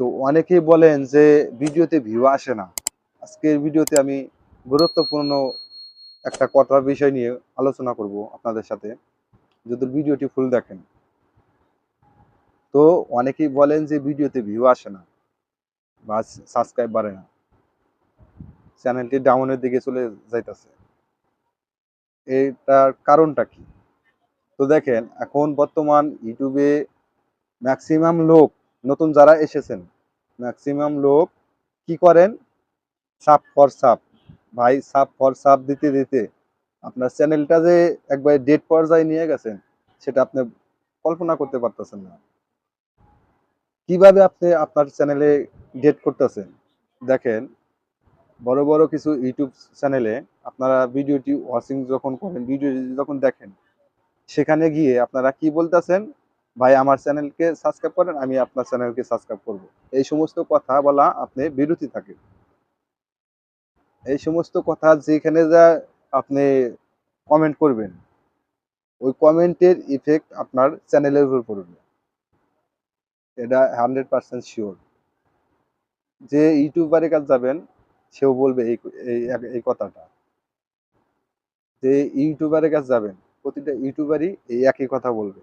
তো অনেকেই বলেন যে ভিডিওতে ভিউ আসে না। আজকের ভিডিওতে আমি গুরুত্বপূর্ণ একটা কথার বিষয় নিয়ে আলোচনা করব আপনাদের সাথে, যদি ভিডিওটি ফুল দেখেন। তো অনেকেই বলেন যে ভিডিওতে ভিউ আসে না বা সাবস্ক্রাইব বাড়ে না। চ্যানেলটি ডাউনের দিকে চলে যাইতেছে। এটার কারণটা কি? তো দেখেন, এখন বর্তমান ইউটিউবে ম্যাক্সিমাম লোক নতুন যারা এসেছেন ম্যাক্সিমাম লোক কি করেন? সাপ ফর সাপ। ভাই, সাপ ফর সাপ দিতে দিতে আপনার চ্যানেলটা যে একবার ডেট পর্যায়ে নিয়ে গেছেন, সেটা আপনি কল্পনা করতে পারতেছেন না। কীভাবে আপনি আপনার চ্যানেলে ডেট করতেছেন? দেখেন, বড় বড় কিছু ইউটিউব চ্যানেলে আপনারা ভিডিওটি ওয়াচিং যখন করেন ভিডিও যখন দেখেন, সেখানে গিয়ে আপনারা কি বলতেছেন? ভাই আমার চ্যানেলকে সাবস্ক্রাইব করেন, আমি আপনার চ্যানেলকে সাবস্ক্রাইব করব। এই সমস্ত কথা বলা আপনি বিরতি থাকে। এই সমস্ত কথা যেখানে যা আপনি কমেন্ট করবেন, ওই কমেন্টের ইফেক্ট আপনার চ্যানেলের উপর পড়বে। এটা হান্ড্রেড পার্সেন্ট শিওর যে ইউটিউবারের কাছে যাবেন, সেও বলবে এই এই কথাটা। যে ইউটিউবারের কাছে যাবেন, প্রতিটা ইউটিউবারই এই একই কথা বলবে।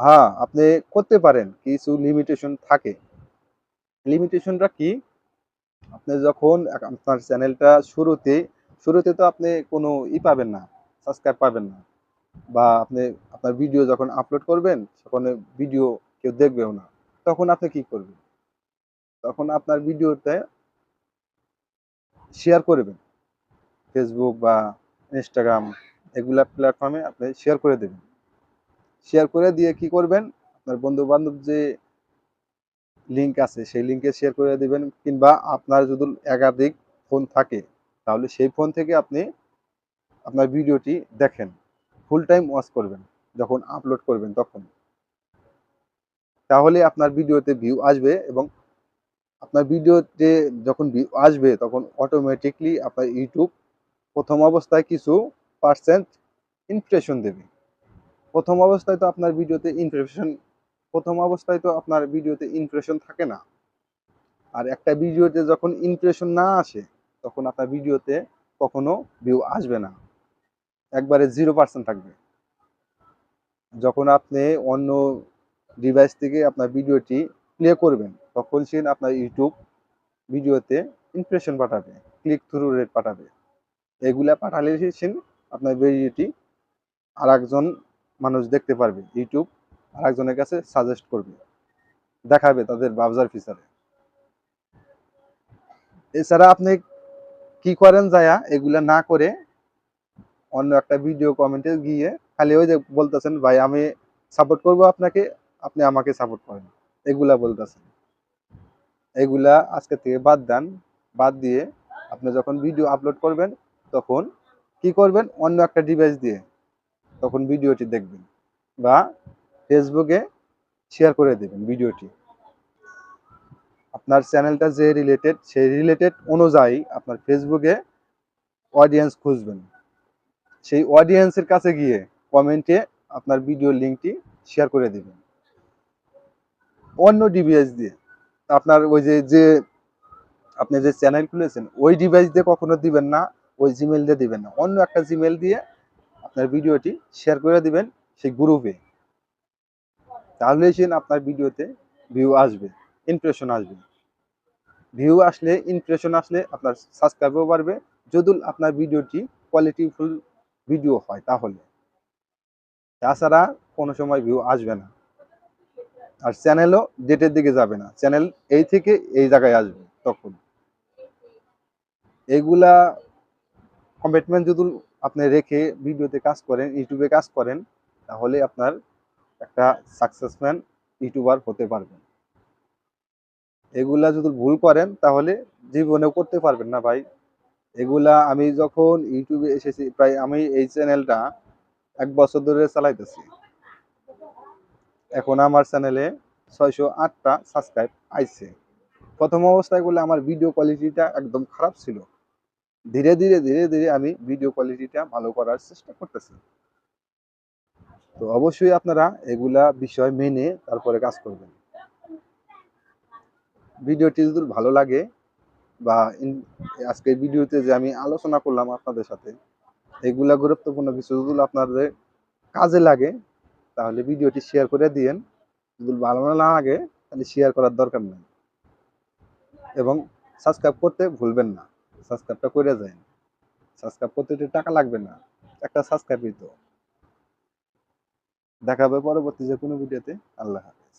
হ্যাঁ আপনি করতে পারেন, কিছু লিমিটেশন থাকে। লিমিটেশনটা কি? আপনি যখন আপনার চ্যানেলটা শুরুতে শুরুতে তো আপনি কোনো ই পাবেন না সাবস্ক্রাইব পাবেন না। বা আপনি, আপনার ভিডিও যখন আপলোড করবেন, তখন ভিডিও কেউ দেখবেও না। তখন আপনি কি করবেন? তখন আপনার ভিডিওতে শেয়ার করবেন। ফেসবুক বা ইনস্টাগ্রাম এগুলা প্ল্যাটফর্মে আপনি শেয়ার করে দেবেন। শেয়ার করে দিয়ে কি করবেন? আপনার বন্ধু বান্ধব যে লিংক আছে, সেই লিংকে শেয়ার করে দিবেন কিংবা আপনার যদি একাধিক ফোন থাকে, তাহলে সেই ফোন থেকে আপনি আপনার ভিডিওটি দেখেন ফুল টাইম ওয়াচ করবেন, যখন আপলোড করবেন তখন। তাহলে আপনার ভিডিওতে ভিউ আসবে এবং আপনার ভিডিওতে যখন ভিউ আসবে, তখন অটোমেটিকলি আপনার ইউটিউব প্রথম অবস্থায় কিছু পার্সেন্ট ইমপ্রেশন দেবে। প্রথম অবস্থায় তো আপনার ভিডিওতে ইমপ্রেশন প্রথম অবস্থায় তো আপনার ভিডিওতে ইমপ্রেশন থাকে না। আর একটা ভিডিওতে যখন ইমপ্রেশন না আসে, তখন আপনার ভিডিওতে কখনো ভিউ আসবে না। একবারে জিরো পার্সেন্ট থাকবে। যখন আপনি অন্য ডিভাইস থেকে আপনার ভিডিওটি প্লে করবেন, তখন সে আপনার ইউটিউব ভিডিওতে ইমপ্রেশন পাঠাবে ক্লিক থ্রু রেট পাঠাবে। এগুলা পাঠালে সে আপনার ভিডিওটি আর একজন মানুষ দেখতে পারবে, ইউটিউব আর একজনের কাছে সাজেস্ট করবে, দেখাবে তাদের ব্রাউজার ফিচারে এছাড়া আপনি কি করেন যায়া এগুলা না করে অন্য একটা ভিডিও কমেন্টে গিয়ে খালি ওই যে বলতেছেন, ভাই, আমি সাপোর্ট করব আপনাকে, আপনি আমাকে সাপোর্ট করেন। এগুলা বলতেছেন। এগুলা আজকে থেকে বাদ দেন, বাদ দিয়ে আপনি যখন ভিডিও আপলোড করবেন, তখন কি করবেন? অন্য একটা ডিভাইস দিয়ে তখন ভিডিওটি দেখবেন বা ফেসবুকে শেয়ার করে দেবেন ভিডিওটি। আপনার চ্যানেলটা যে রিলেটেড সেই রিলেটেড অনুযায়ী আপনার ফেসবুকে অডিয়েন্স খুঁজবেন। সেই অডিয়েন্সের কাছে গিয়ে কমেন্টে আপনার ভিডিও লিঙ্কটি শেয়ার করে দিবেন। অন্য ডিভাইস দিয়ে আপনার ওই যে যে আপনি যে চ্যানেল খুলেছেন, ওই ডিভাইস দিয়ে কখনো দিবেন না, ওই জিমেল দিয়ে দিবেন না। অন্য একটা জিমেল দিয়ে আপনার ভিডিওটি শেয়ার করে দিবেন সেই গ্রুপে তাহলে সে আপনার ভিডিওতে ভিউ আসবে ইমপ্রেশন আসবে। ভিউ আসলে ইমপ্রেশন আসলে আপনার সাবস্ক্রাইবও বাড়বে। যদি আপনার ভিডিওটি কোয়ালিটিফুল ভিডিও হয় তাহলে। তাছাড়া কোনো সময় ভিউ আসবে না। আর চ্যানেলও ডেটের দিকে যাবে না। চ্যানেল এই থেকে এই জায়গায় আসবে তখন। এগুলা কমিটমেন্ট যদি আপনি রেখে ভিডিওতে কাজ করেন, ইউটিউবে কাজ করেন, তাহলে আপনার একটা সাকসেসম্যান ইউটিউবার হতে পারবেন। এগুলা যদি ভুল করেন, তাহলে জীবনেও করতে পারবেন না ভাই। এগুলা আমি যখন ইউটিউবে এসেছি, প্রায় আমি এই চ্যানেলটা এক বছর ধরে চালাইতেছি। এখন আমার চ্যানেলে ছয়শো আটটা সাবস্ক্রাইব আইছে। প্রথম অবস্থায় বলে আমার ভিডিও কোয়ালিটিটা একদম খারাপ ছিল। ধীরে ধীরে ধীরে ধীরে আমি ভিডিও কোয়ালিটিটা ভালো করার চেষ্টা করতেছি। তো অবশ্যই আপনারা এগুলা বিষয় মেনে তারপরে কাজ করবেন। ভিডিওটি যদি ভালো লাগে বা আজকের ভিডিওতে যে আমি আলোচনা করলাম আপনাদের সাথে, এগুলা গুরুত্বপূর্ণ কিছু যদি আপনাদের কাজে লাগে, তাহলে ভিডিওটি শেয়ার করে দিয়েন। যদি ভালো না লাগে, তাহলে শেয়ার করার দরকার নেই। এবং সাবস্ক্রাইব করতে ভুলবেন না। সাবস্ক্রাইবটা করে যান সাবস্ক্রাইব করতে তো টাকা লাগবে না। একটা সাবস্ক্রাইবই তো। দেখা হবে পরবর্তী যে কোনো ভিডিওতে আল্লাহ হাফেজ।